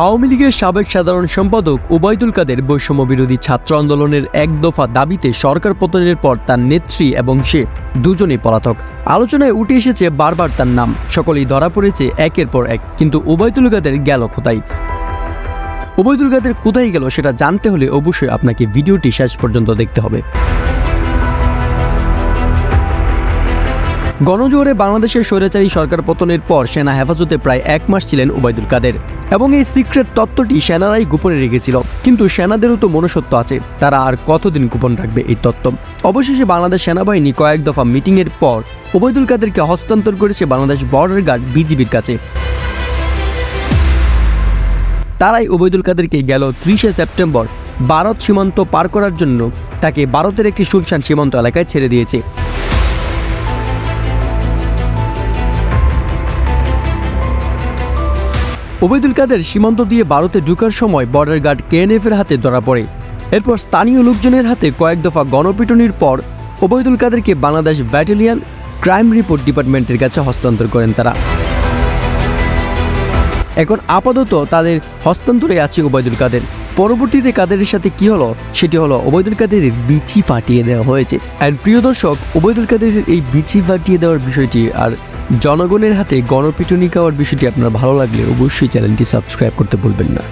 আওয়ামী লীগের সাবেক সাধারণ সম্পাদক ওবায়দুল কাদের বৈষম্য বিরোধী ছাত্র আন্দোলনের এক দফা দাবিতে সরকার পতনের পর তার নেত্রী এবং সে দুজনেই পলাতক। আলোচনায় উঠে এসেছে বারবার তার নাম। সকলেই ধরা পড়েছে একের পর এক, কিন্তু ওবায়দুল কাদের গেল কোথায়? ওবায়দুল কাদের কোথায় গেল সেটা জানতে হলে অবশ্যই আপনাকে ভিডিওটি শেষ পর্যন্ত দেখতে হবে। গণজোয়ারে বাংলাদেশের স্বৈরাচারী সরকার পতনের পর সেনা হেফাজতে প্রায় এক মাস ছিলেন ওবায়দুল কাদের। এবং এই সিক্রেট তত্ত্বটি সেনারাই গোপনে রেখেছিল। কিন্তু সেনাদেরও তো মনুষ্যত্ব আছে। তারা আর কতদিন গোপন রাখবে এই তত্ত্ব? অবশেষে বাংলাদেশ সেনাবাহিনী কয়েক দফা মিটিংয়ের পর ওবায়দুল কাদেরকে হস্তান্তর করেছে বাংলাদেশ বর্ডার গার্ড বিজিবির কাছে। তারাই ওবায়দুল কাদেরকে গেল ত্রিশে সেপ্টেম্বর ভারত সীমান্ত পার করার জন্য তাকে ভারতের একটি শুনশান সীমান্ত এলাকায় ছেড়ে দিয়েছে। ওবায়দুল কাদের সীমান্ত দিয়ে ভারতে ঢুকার সময় বর্ডার গার্ড কেএনএফ এর হাতে ধরা পড়ে। এরপর স্থানীয় লোকজনের হাতে কয়েক দফা গণপিটুনির পর ওবায়দুল কাদেরকে বাংলাদেশ ব্যাটালিয়ন ক্রাইম রিপোর্ট ডিপার্টমেন্টের কাছে হস্তান্তর করেন তারা। এখন আপাতত তাদের হস্তান্তরে আছে ওবায়দুল কাদের। পরবর্তীতে কাদেরের সাথে কি হলো? সেটি হলো ওবায়দুল কাদেরের বিচি ফাটিয়ে দেওয়া হয়েছে। আর প্রিয় দর্শক ওবায়দুল কাদেরের এই বিচি ফাটিয়ে দেওয়ার বিষয়টি আর জনগণের হাতে গণপিটুনি খাওয়ার বিষয়টি আপনার ভালো লাগলে অবশ্যই চ্যানেলটি সাবস্ক্রাইব করতে ভুলবেন না।